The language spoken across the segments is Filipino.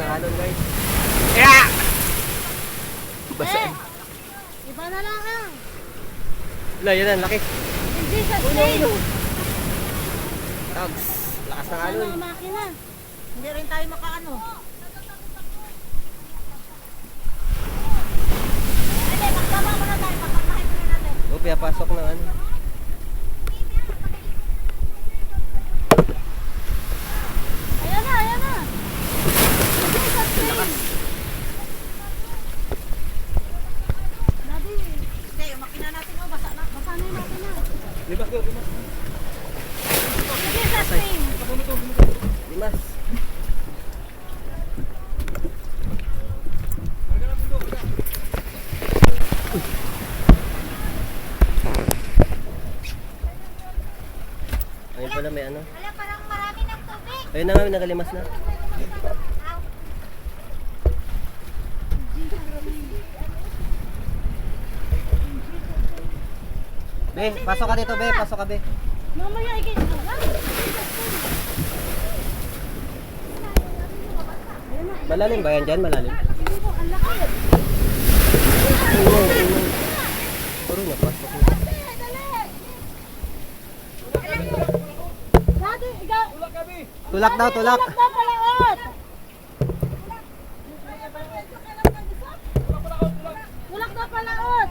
ng alon guys. Yeah! Basa. Eh, iba na lang ang. Wala, yun ang laki. In Jesus name. Tags. Lakas ng Ano alon. ang makina? Hindi rin tayo makaano. Hindi, magkama muna tayo. Papakahin muna natin. O, pinapasok ng ano. Ayan na, ayan na. In Jesus name. Daddy. Hindi, yung makina natin, oh, basa na. Basa na yung makina. Libas ko, libas. In Jesus name. Limas. Ayun pala may ano. Ayun na nga, nakalimas na. Be, pasok ka dito, be. Pasok ka, be. Mamaya, ikay. Na. Malalim ba yan dyan? Malalim? Hindi po, ang ingong. Puro na, pasok na. Tulak daw, tulak. Tulak na palaot. Tulak na palaot.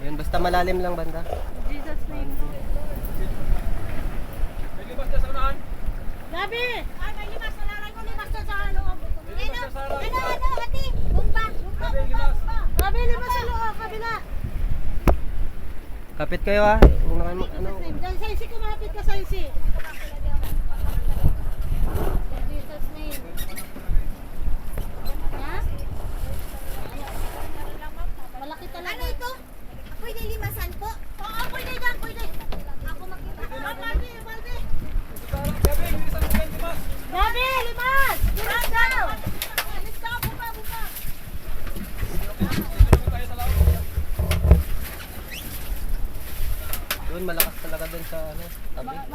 Ayun, basta malalim lang banda. Jesus name. Gabi! Ay, may limas. Nalaray ko limas na sa loob. Ano? Ano, ano, ate? Bumba. Bumba, bumba, bumba. Gabi, limas sa loob. Kabila. Kapit kayo ha. Kung naka, In ano. Dahil sa isi, kumapit ka sa isi. In Jesus name. Ha? Malaki talaga. Ano ito? Pwede limasan po? Oo, pwede dyan, pwede. Ako makita. Ah, Balde, balde. Gabi, limas! Limas daw! Limas daw, buka, buka. doon malakas talaga doon sa ano, tabi. Ma-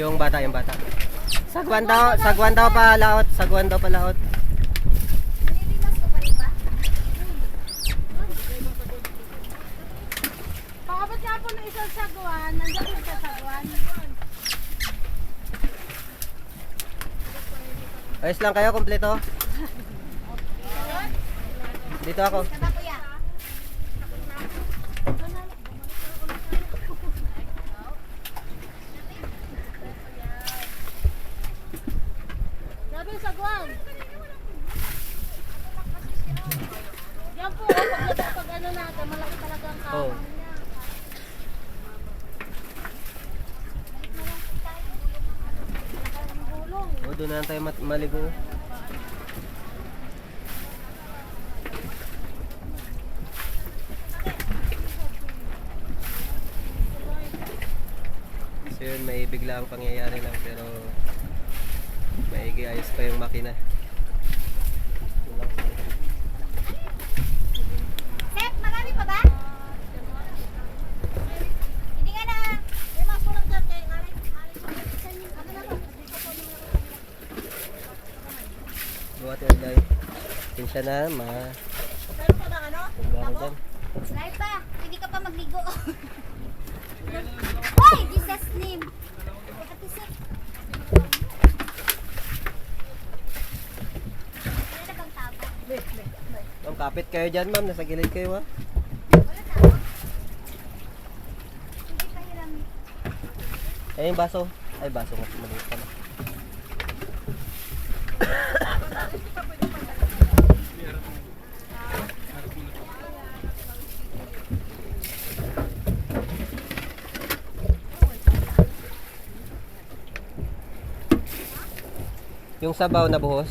Yung bata, yung bata. Sagwan daw, sagwan daw pa laot, sagwan daw pa laot. Pakabot nga po ng isang sagwan. Nandiyan po sa sagwan. Ayos lang kayo, kompleto. Dito ako. Tama kuya. Grabe yung sagwan. Yan po, oh, pag, ano natin, malaki talaga ang Oh. kawang niya. Gulong. O, doon na tayo maligo. So yun, may bigla ang pangyayari lang pero maigi ayos pa yung makina. Seth, marami pa ba? Hindi nga na. May mas mo lang dyan kay Aray. Aray, saan yung ano? Pasensya na, ma. Meron pa bang ano? Ko dyan. Live pa. Hindi ka pa magligo. Hoy, Jesus name. Ate. Wala na bang tabo? Wait, wait, wait. Ma'am, kapit kayo dyan, ma'am. Nasa gilid kayo, ha. Wala tabo? Hindi pa hiram. Eh, yung baso. Ay, baso nga. Maliit pala. Yung sabaw na buhos.